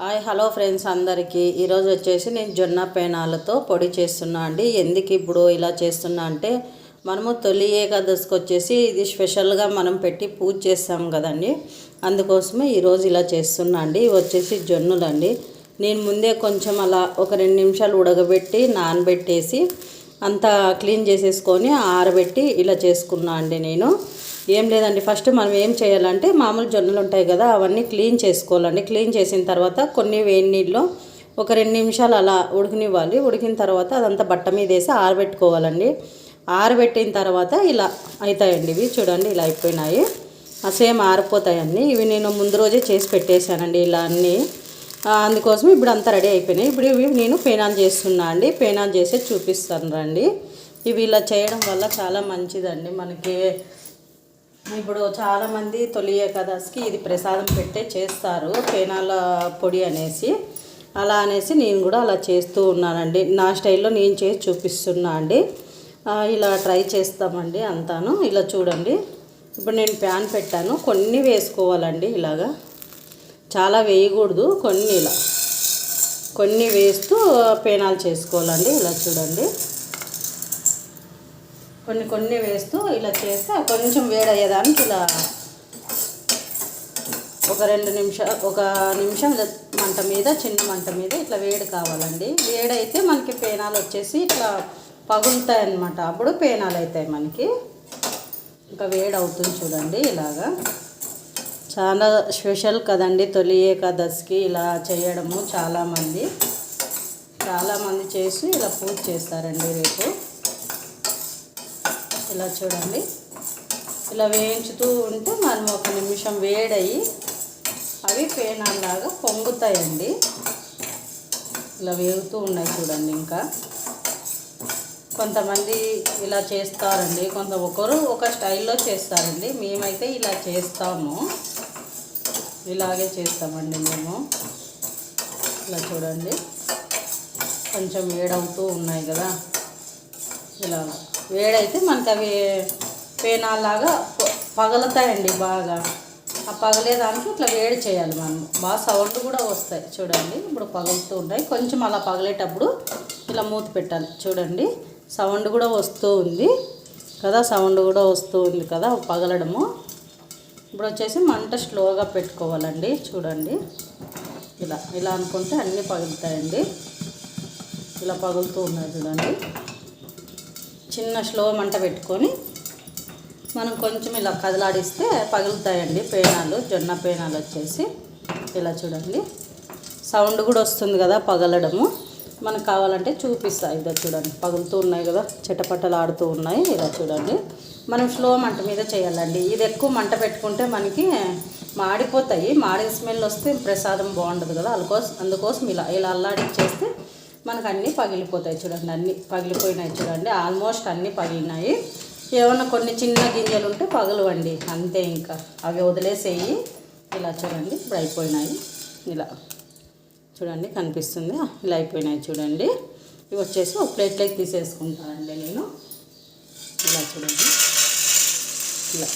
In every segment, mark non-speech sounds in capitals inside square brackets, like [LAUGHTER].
Hi hello friends అందరికీ. ఈరోజు వచ్చేసి నేను జొన్న పేనాలతో పొడి చేస్తున్నా అండి. ఎందుకు ఇప్పుడు ఇలా చేస్తున్నా అంటే మనము తొలి ఏకాదశికి వచ్చేసి ఇది స్పెషల్గా మనం పెట్టి పూజ చేస్తాం కదండి. అందుకోసమే ఈరోజు ఇలా చేస్తున్నా అండి. ఇవి వచ్చేసి జొన్నులండి. నేను ముందే కొంచెం అలా ఒక రెండు నిమిషాలు ఉడకబెట్టి నానబెట్టేసి అంతా క్లీన్ చేసేసుకొని ఆరబెట్టి ఇలా చేసుకున్నా అండి నేను. ఏం లేదండి. ఫస్ట్ మనం ఏం చేయాలంటే మామూలు జొన్నలు ఉంటాయి కదా అవన్నీ క్లీన్ చేసుకోవాలండి. క్లీన్ చేసిన తర్వాత కొన్ని వేడి నీళ్ళు ఒక రెండు నిమిషాలు అలా ఉడికినివ్వాలి. ఉడికిన తర్వాత అదంతా బట్ట మీద వేసి ఆరబెట్టుకోవాలండి. ఆరబెట్టిన తర్వాత ఇలా అవుతాయండి ఇవి. చూడండి ఇలా అయిపోయినాయి. సేమ్ ఆరిపోతాయండి. ఇవి నేను ముందు రోజే చేసి పెట్టేశానండి ఇలా అన్నీ. అందుకోసం ఇప్పుడు అంతా రెడీ అయిపోయినాయి. ఇప్పుడు ఇవి నేను పేనాన్ చేస్తున్నా అండి. పేనాన్ చేసి చూపిస్తాను రండి. ఇవి ఇలా చేయడం వల్ల చాలా మంచిదండి మనకి. ఇప్పుడు చాలామంది తొలి ఏకాదశికి ఇది ప్రసాదం పెట్టే చేస్తారు పేనాల పొడి అనేసి. అలా అనేసి నేను కూడా అలా చేస్తూ ఉన్నానండి. నా స్టైల్లో నేను చేసి చూపిస్తున్నా అండి. ఇలా ట్రై చేస్తామండి అంతాను. ఇలా చూడండి. ఇప్పుడు నేను ప్యాన్ పెట్టాను. కొన్ని వేసుకోవాలండి ఇలాగా. చాలా వేయకూడదు. కొన్ని ఇలా. కొన్ని వేస్తూ పేనాలు చేసుకోవాలండి. ఇలా చూడండి. కొన్ని కొన్ని వేస్తూ ఇలా చేస్తే కొంచెం వేడయ్యేదానికి ఇలా ఒక రెండు నిమిషాలు ఒక నిమిషం మంట మీద చిన్న మంట మీద ఇట్లా వేడి కావాలండి. వేడైతే మనకి పేనాలు వచ్చేసి ఇట్లా పగులుతాయి అన్నమాట అప్పుడు పేనాలు అవుతాయి మనకి. ఇంకా వేడి అవుతుంది చూడండి ఇలాగా. చాలా స్పెషల్ కదండి తొలి ఏకాదశికి ఇలా చేయడము చాలామంది. చాలామంది చేసి ఇలా పూజ చేస్తారండి రేపు. ఇలా చూడండి. ఇలా వేయించుతూ ఉంటే మనం ఒక నిమిషం వేడయి అవి పేనాల్లాగా పొంగుతాయండి. ఇలా వేగుతూ ఉన్నాయి చూడండి ఇంకా. కొంతమంది ఇలా చేస్తారండి. కొంత ఒకరు ఒక స్టైల్లో చేస్తారండి. మేమైతే ఇలా చేస్తాము. ఇలాగే చేస్తామండి మేము. ఇలా చూడండి. కొంచెం వేడవుతూ ఉన్నాయి కదా. ఇలా వేడైతే మనకి అవి పేనాలాగా పగలుతాయండి బాగా. ఆ పగలేదానికి ఇట్లా వేడి చేయాలి మనం. బాగా సౌండ్ కూడా వస్తాయి. చూడండి ఇప్పుడు పగులుతూ ఉన్నాయి. కొంచెం అలా పగలేటప్పుడు ఇలా మూత పెట్టాలి. చూడండి సౌండ్ కూడా వస్తూ ఉంది కదా సౌండ్ కూడా వస్తూ ఉంది కదా పగలడము. ఇప్పుడు వచ్చేసి మంట స్లోగా పెట్టుకోవాలండి. చూడండి ఇలా ఇలా అనుకుంటే అన్నీ పగులుతాయండి. ఇలా పగులుతూ ఉన్నాయి చూడండి. చిన్న స్లో మంట పెట్టుకొని మనం కొంచెం ఇలా కదలాడిస్తే పగులుతాయండి పేనాలు జొన్న పేనాలు వచ్చేసి. ఇలా చూడండి. సౌండ్ కూడా వస్తుంది కదా పగలడము. మనకు కావాలంటే చూపిస్తా. ఇదో చూడండి. పగులుతూ ఉన్నాయి కదా చిటపటలు ఆడుతూ ఉన్నాయి. ఇలా చూడండి. మనం స్లో మంట మీద చేయాలండి. ఇది ఎక్కువ మంట పెట్టుకుంటే మనకి మాడిపోతాయి. మాడిన స్మెల్ వస్తే ప్రసాదం బాగుండదు కదా. అందుకోసం అందుకోసం ఇలా ఇలా అల్లాడిచ్చేస్తే మనకు అన్నీ పగిలిపోతాయి చూడండి అన్నీ పగిలిపోయినాయి చూడండి. ఆల్మోస్ట్ అన్నీ పగిలినాయి. ఏమన్నా కొన్ని చిన్న గింజలు ఉంటే పగలవండి. అంతే ఇంకా. అవి వదిలేసేయి. ఇలా చూడండి ఇప్పుడు అయిపోయినాయి. ఇలా చూడండి కనిపిస్తుంది. ఇలా అయిపోయినాయి చూడండి. ఇవి వచ్చేసి ఒక ప్లేట్లోకి తీసేసుకుంటానండి నేను. ఇలా చూడండి. ఇలా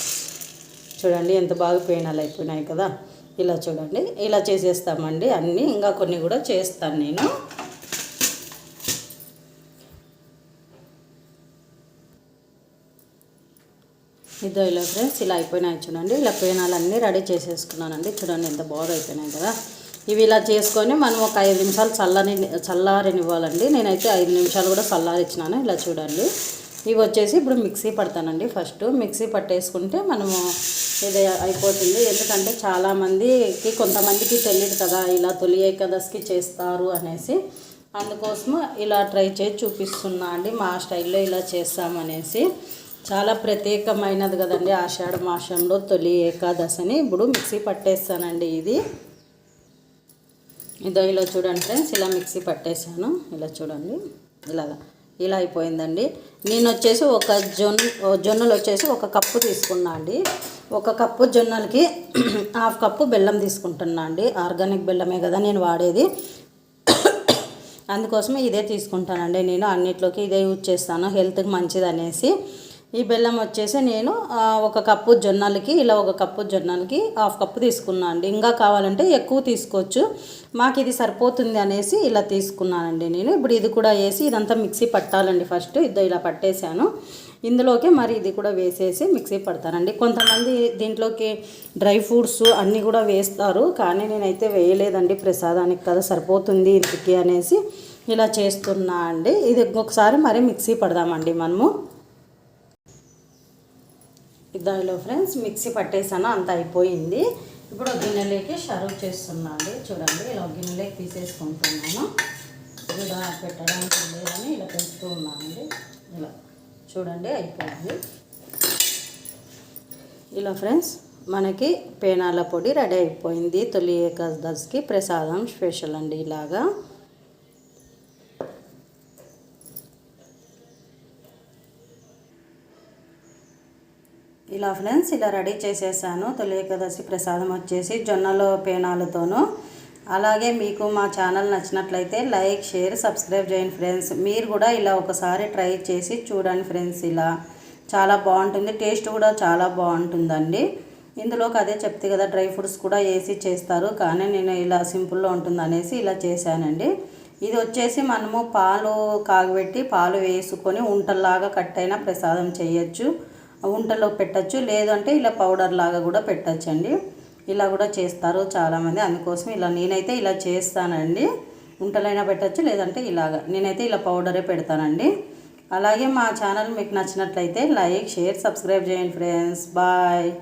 చూడండి ఎంత బాగా పేనాలు అయిపోయినాయి కదా. ఇలా చూడండి. ఇలా చేసేస్తామండి అన్నీ. ఇంకా కొన్ని కూడా చేస్తాను నేను. ఇదో ఇలా ఫ్రెండ్స్ ఇలా అయిపోయినాయి చూడండి. ఇలా పేనాలన్నీ రెడీ చేసేసుకున్నానండి. చూడండి ఎంత బాగా అయిపోయినాయి కదా. ఇవి ఇలా చేసుకొని మనం ఒక ఐదు నిమిషాలు చల్లని చల్లారనివ్వాలండి. నేనైతే ఐదు నిమిషాలు కూడా చల్లారిచ్చినాను ఇలా చూడండి. ఇవి వచ్చేసి ఇప్పుడు మిక్సీ పడతానండి ఫస్ట్. మిక్సీ పట్టేసుకుంటే మనము ఇది అయిపోతుంది. ఎందుకంటే చాలామందికి కొంతమందికి తెలియదు కదా ఇలా తొలి ఏకాదశికి చేస్తారు అనేసి. అందుకోసము ఇలా ట్రై చేసి చూపిస్తున్నా అండి మా స్టైల్లో ఇలా చేస్తామనేసి. చాలా ప్రత్యేకమైనది కదండి ఆషాఢ మాసంలో తొలి ఏకాదశిని ఇప్పుడు మిక్సీ పట్టేస్తానండి ఇది. ఇదో ఇలా చూడండి ఫ్రెండ్స్ ఇలా మిక్సీ పట్టేసాను ఇలా చూడండి ఇలాగా ఇలా అయిపోయిందండి. నేను వచ్చేసి ఒక జొన్న జొన్నలు వచ్చేసి ఒక కప్పు తీసుకున్నా అండి. ఒక కప్పు జొన్నలకి [CLEARS THROAT] హాఫ్ కప్పు బెల్లం తీసుకుంటున్నా అండి. ఆర్గానిక్ బెల్లమే కదా నేను వాడేది. అందుకోసమే ఇదే తీసుకుంటానండి నేను. అన్నిట్లోకి ఇదే యూజ్ చేస్తాను. హెల్త్కి మంచిది అనేసి ఈ బెల్లం వచ్చేసి నేను ఒక కప్పు జొన్నలకి ఇలా ఒక కప్పు జొన్నలకి హాఫ్ కప్పు తీసుకున్నాను అండి. ఇంకా కావాలంటే ఎక్కువ తీసుకోవచ్చు. మాకు ఇది సరిపోతుంది అనేసి ఇలా తీసుకున్నానండి నేను. ఇప్పుడు ఇది కూడా వేసి ఇదంతా మిక్సీ పట్టాలండి ఫస్ట్. ఇద్దరు ఇలా పట్టేశాను. ఇందులోకి మరి ఇది కూడా వేసేసి మిక్సీ పడతానండి. కొంతమంది దీంట్లోకి డ్రై ఫ్రూట్స్ అన్నీ కూడా వేస్తారు. కానీ నేనైతే వేయలేదండి ప్రసాదానికి కదా సరిపోతుంది ఇంటికి అనేసి ఇలా చేస్తున్నా అండి. ఇది ఇంకొకసారి మరి మిక్సీ పడదామండి మనము. ఇద్దరిలో ఫ్రెండ్స్ మిక్సీ పట్టేసాను అంత అయిపోయింది. ఇప్పుడు గిన్నెలోకి సర్వ్ చేస్తున్నాను. అండి చూడండి ఇలా గిన్నెలోకి తీసేసుకుంటున్నాను. ఇలా పెట్టడానికి లేదని ఇలా పెంచుతూ ఉన్నానండి. ఇలా చూడండి అయిపోయింది. ఇలా ఫ్రెండ్స్ మనకి పేనాల పొడి రెడీ అయిపోయింది. తొలి ఏకాదశికి ప్రసాదం స్పెషల్ అండి ఇలాగా. ఇలా ఫ్రెండ్స్ ఇలా రెడీ చేసేసాను. తొలి ఏకాదశి ప్రసాదం వచ్చేసి జొన్నలో పేనాలతోనూ. అలాగే మీకు మా ఛానల్ నచ్చినట్లయితే లైక్ షేర్ సబ్స్క్రైబ్ చేయండి ఫ్రెండ్స్. మీరు కూడా ఇలా ఒకసారి ట్రై చేసి చూడండి ఫ్రెండ్స్ ఇలా. చాలా బాగుంటుంది. టేస్ట్ కూడా చాలా బాగుంటుందండి. ఇందులోకి అదే చెప్తే కదా డ్రై ఫ్రూట్స్ కూడా వేసి చేస్తారు. కానీ నేను ఇలా సింపుల్లో ఉంటుంది అనేసి ఇలా చేశానండి. ఇది వచ్చేసి మనము పాలు కాగబెట్టి పాలు వేసుకొని ఉంటల్లాగా కట్ అయిన ప్రసాదం చేయొచ్చు. ఉంటలో పెట్టచ్చు లేదంటే ఇలా పౌడర్ లాగా కూడా పెట్టచ్చండి. ఇలా కూడా చేస్తారు చాలామంది. అందుకోసం ఇలా నేనైతే ఇలా చేస్తానండి. ఉంటలైనా పెట్టచ్చు లేదంటే ఇలాగ. నేనైతే ఇలా పౌడరే పెడతానండి. అలాగే మా ఛానల్ మీకు నచ్చినట్లయితే లైక్ షేర్ సబ్స్క్రైబ్ చేయండి ఫ్రెండ్స్. బాయ్.